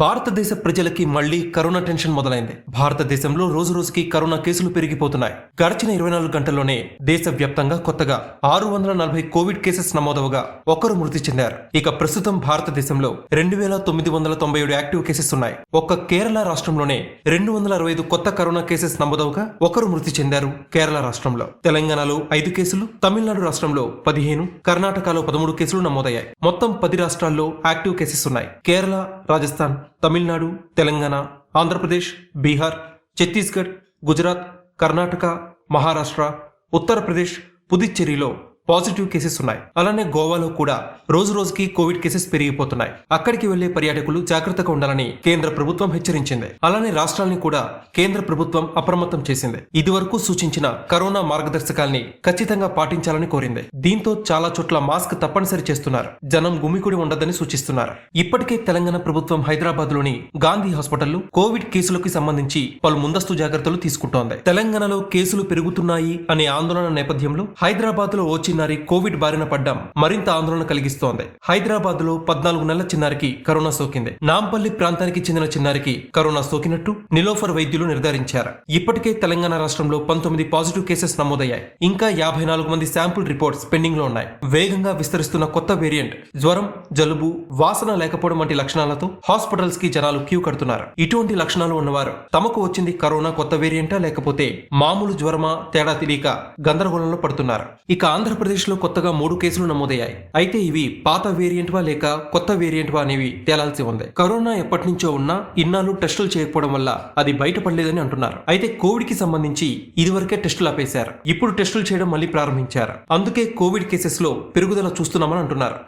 భారతదేశ ప్రజలకి మళ్ళీ కరోనా టెన్షన్ మొదలైంది. భారతదేశంలో రోజు రోజుకి కరోనా కేసులు పెరిగిపోతున్నాయి. గడిచిన ఇరవై నాలుగు గంటల్లోనే దేశవ్యాప్తంగా కొత్తగా ఆరు వందల నలభై కోవిడ్ కేసెస్ నమోదవగా ఒకరు మృతి చెందారు. ఇక ప్రస్తుతం భారతదేశంలో రెండు వేల తొమ్మిది వందల తొంభై ఏడు యాక్టివ్ కేసెస్ ఉన్నాయి. ఒక్క కేరళ రాష్ట్రంలోనే రెండు వందల అరవై ఐదు కొత్త కరోనా కేసెస్ నమోదవగా ఒకరు మృతి చెందారు కేరళ రాష్ట్రంలో. తెలంగాణలో ఐదు కేసులు తమిళనాడు రాష్ట్రంలో పదిహేను కర్ణాటకలో పదమూడు కేసులు నమోదయ్యాయి. మొత్తం పది రాష్ట్రాల్లో యాక్టివ్ కేసెస్ ఉన్నాయి. కేరళ రాజస్థాన్ తమిళనాడు తెలంగాణ ఆంధ్రప్రదేశ్ బీహార్ ఛత్తీస్గఢ్ గుజరాత్ కర్ణాటక మహారాష్ట్ర ఉత్తరప్రదేశ్ పుదుచ్చేరిలో పాజిటివ్ కేసెస్ ఉన్నాయి. అలానే గోవాలో కూడా రోజు రోజుకి కోవిడ్ కేసెస్ పెరిగిపోతున్నాయి. అక్కడికి వెళ్ళే పర్యాటకులు జాగ్రత్తగా ఉండాలని కేంద్ర ప్రభుత్వం హెచ్చరించింది. అలానే రాష్ట్రాల్ని కూడా కేంద్ర ప్రభుత్వం అప్రమత్తం చేసింది. ఇదివరకు సూచించిన కరోనా మార్గదర్శకాల్ని ఖచ్చితంగా పాటించాలని కోరింది. దీంతో చాలా చోట్ల మాస్క్ తప్పనిసరి చేస్తున్నారు. జనం గుమికూడి ఉండదని సూచిస్తున్నారు. ఇప్పటికే తెలంగాణ ప్రభుత్వం హైదరాబాద్లోని గాంధీ హాస్పిటల్లో కోవిడ్ కేసులకు సంబంధించి పలు ముందస్తు జాగ్రత్తలు తీసుకుంటోంది. తెలంగాణలో కేసులు పెరుగుతున్నాయి అనే ఆందోళన నేపథ్యంలో హైదరాబాద్లో ఓ చిన్నారి కోవిడ్ బారిన పడ్డం మరింత ఆందోళన కలిగిస్తోంది. హైదరాబాద్లో పద్నాలుగు నెలల చిన్నారికి కరోనా సోకింది. నాంపల్లి ప్రాంతానికి చెందిన చిన్నారికి కరోనా సోకినట్టు నిలోఫర్ వైద్యులు నిర్ధారించారు. ఇప్పటికే తెలంగాణ రాష్ట్రంలో పంతొమ్మిది పాజిటివ్ కేసెస్ నమోదయ్యాయి. ఇంకా యాభై నాలుగు మంది శాంపుల్ రిపోర్ట్స్ పెండింగ్లో ఉన్నాయి. వేగంగా విస్తరిస్తున్న కొత్త వేరియంట్ జ్వరం జలుబు వాసన లేకపోవడం వంటి లక్షణాలతో హాస్పిటల్స్కి జనాలు క్యూ కడుతున్నారు. ఇటువంటి లక్షణాలు ఉన్నవారు తమకు వచ్చింది కరోనా కొత్త వేరియంటా లేకపోతే మామూలు జ్వరమా తేడా తెలియక గందరగోళంలో పడుతున్నారు. ఇక ఆంధ్రప్రదేశ్ ఆంధ్రప్రదేశ్లో కొత్తగా మూడు కేసులు నమోదయ్యాయి. అయితే ఇవి పాత వేరియంట్వా లేక కొత్త వేరియంట్వా అనేవి తేలాల్సి ఉంది. కరోనా ఎప్పటి నుంచో ఉన్నా ఇన్నాళ్ళు టెస్టులు చేయకపోవడం వల్ల అది బయటపడలేదని అంటున్నారు. అయితే కోవిడ్కి సంబంధించి ఇదివరకే టెస్టులు ఆపేశారు. ఇప్పుడు టెస్టులు చేయడం మళ్ళీ ప్రారంభించారు. అందుకే కోవిడ్ కేసెస్లో పెరుగుదల చూస్తున్నామని అంటున్నారు.